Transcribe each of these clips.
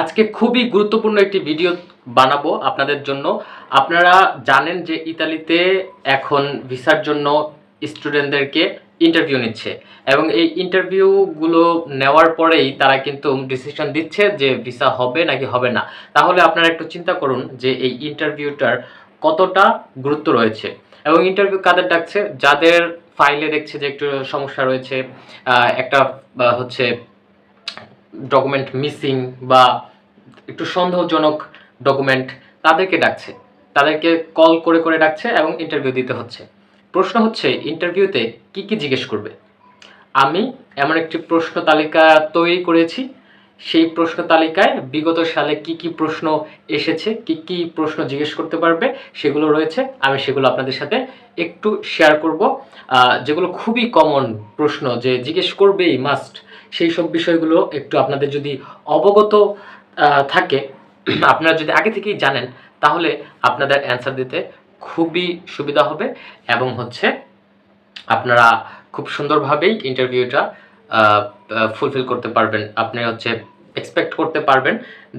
আজকে খুবই গুরুত্বপূর্ণ একটি ভিডিও বানাবো আপনাদের জন্য। আপনারা জানেন যে ইতালিতে এখন ভিসার জন্য স্টুডেন্টদেরকে ইন্টারভিউ নিচ্ছে এবং এই ইন্টারভিউগুলো নেওয়ার পরেই তারা কিন্তু ডিসিশন দিচ্ছে যে ভিসা হবে নাকি হবে না। তাহলে আপনারা একটু চিন্তা করুন যে এই ইন্টারভিউটার কতটা গুরুত্ব রয়েছে এবং ইন্টারভিউ কাদের ডাকছে? যাদের ফাইলে দেখছে যে একটু সমস্যা রয়েছে একটা হচ্ছে ডকুমেন্ট মিসিং বা একটু সন্দেহজনক ডকুমেন্ট তাদেরকে ডাকছে। তাদেরকে কল করে করে ডাকছে এবং ইন্টারভিউ দিতে হচ্ছে। প্রশ্ন হচ্ছে ইন্টারভিউতে কি কি জিজ্ঞেস করবে? আমি এমন একটি প্রশ্ন তালিকা তৈরি করেছি। সেই প্রশ্ন তালিকায় বিগত সালে কি কি প্রশ্ন এসেছে, কি কি প্রশ্ন জিজ্ঞেস করতে পারবে, সেগুলো রয়েছে। আমি সেগুলো আপনাদের সাথে একটু শেয়ার করব। যেগুলো খুবই কমন প্রশ্ন যে জিজ্ঞেস করবেই মাস্ট সেই সব বিষয়গুলো একটু আপনাদের যদি অবগত থাকে, আপনারা যদি আগে থেকেই জানেন, তাহলে আপনাদের অ্যান্সার দিতে খুবই সুবিধা হবে এবং হচ্ছে আপনারা খুব সুন্দরভাবেই ইন্টারভিউটা ফুলফিল করতে পারবেন। আপনি হচ্ছে এক্সপেক্ট করতে পারবেন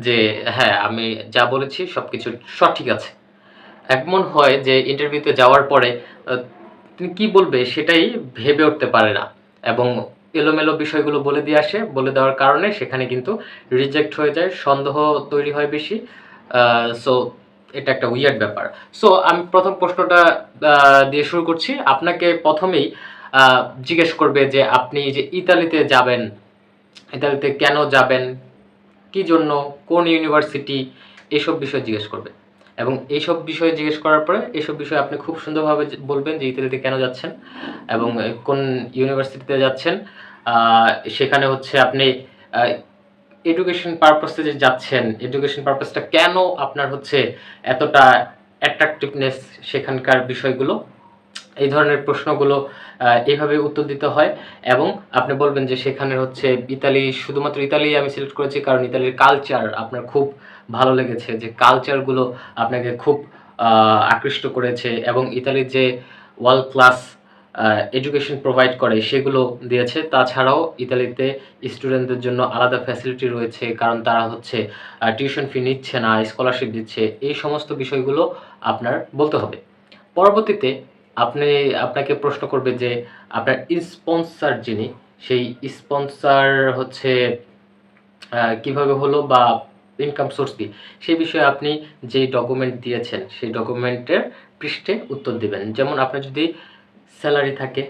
যে হ্যাঁ আমি যা বলেছি সব কিছু সঠিক আছে। এমন হয় যে ইন্টারভিউতে যাওয়ার পরে তুমি কি বলবে সেটাই ভেবে উঠতে পারে না এবং এলোমেলো বিষয়গুলো বলে দিয়ে আসে, বলে দেওয়ার কারণে সেখানে কিন্তু রিজেক্ট হয়ে যায়, সন্দেহ তৈরি হয় বেশি। সো এটা একটা উইয়ার্ড ব্যাপার। সো আমি প্রথম প্রশ্নটা দিয়ে শুরু করছি। আপনাকে প্রথমেই জিজ্ঞেস করবে যে আপনি যে ইতালিতে যাবেন, ইতালিতে কেন যাবেন, কি জন্য, কোন ইউনিভার্সিটি এসব বিষয় জিজ্ঞেস করবে। এবং এইসব বিষয়ে জিজ্ঞেস করার পরে এইসব বিষয়ে আপনি খুব সুন্দরভাবে বলবেন যে ইতালিতে কেন যাচ্ছেন এবং কোন ইউনিভার্সিটিতে যাচ্ছেন। সেখানে হচ্ছে আপনি এডুকেশন পারপাসে যে যাচ্ছেন এডুকেশন পারপাসটা কেন আপনার হচ্ছে এতটা অ্যাট্রাকটিভনেস সেখানকার বিষয়গুলো? এই ধরনের প্রশ্নগুলো এইভাবে উত্তর দিতে হয় এবং আপনি বলবেন যে সেখানে হচ্ছে ইতালি, শুধুমাত্র ইতালি আমি সিলেক্ট করেছি কারণ ইতালির কালচার আপনার খুব ভালো লেগেছে। যে কালচারগুলো আপনাকে খুব আকৃষ্ট করেছে এবং ইতালির যে ওয়ার্ল্ড ক্লাস এডুকেশন প্রোভাইড করে, সেগুলো দিয়েছে। তাছাড়াও ইতালিতে স্টুডেন্টদের জন্য আলাদা ফ্যাসিলিটি রয়েছে, কারণ তারা হচ্ছে টিউশন ফি নিচ্ছে না স্কলারশিপ দিচ্ছে। এই সমস্ত বিষয়গুলো আপনার বলতে হবে। পরবর্তীতে আপনি, আপনাকে প্রশ্ন করবে যে, আপনার স্পন্সর যিনি, সেই স্পন্সর হচ্ছে কীভাবে হলো বা ইনকাম সোর্স দিয়ে সেই বিষয়ে আপনি যে ডকুমেন্ট দিয়েছেন, সেই ডকুমেন্টের পৃষ্ঠে উত্তর দিবেন। যেমন আপনি যদি স্যালারি থাকে।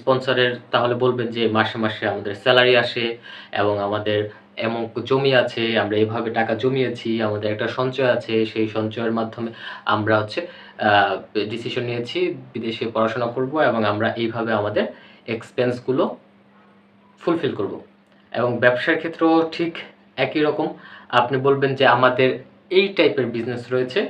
স্পন্সরের তাহলে বলবেন যে মাসে মাসে আমাদের স্যালারি আসে এবং আমাদের এমন জমি আছে, আমরা এইভাবে টাকা জমিয়েছি, আমাদের একটা সঞ্চয় আছে, সেই সঞ্চয়ের মাধ্যমে আমরা হচ্ছে ডিসিশন নিয়েছি, বিদেশে পড়াশোনা করব এবং আমরা এইভাবে আমাদের এক্সপেন্সগুলো ফুলফিল করব। এবং ব্যবসার ক্ষেত্রেও ঠিক একই রকম। আপনি বলবেন যে আমাদের এই টাইপের বিজনেস রয়েছে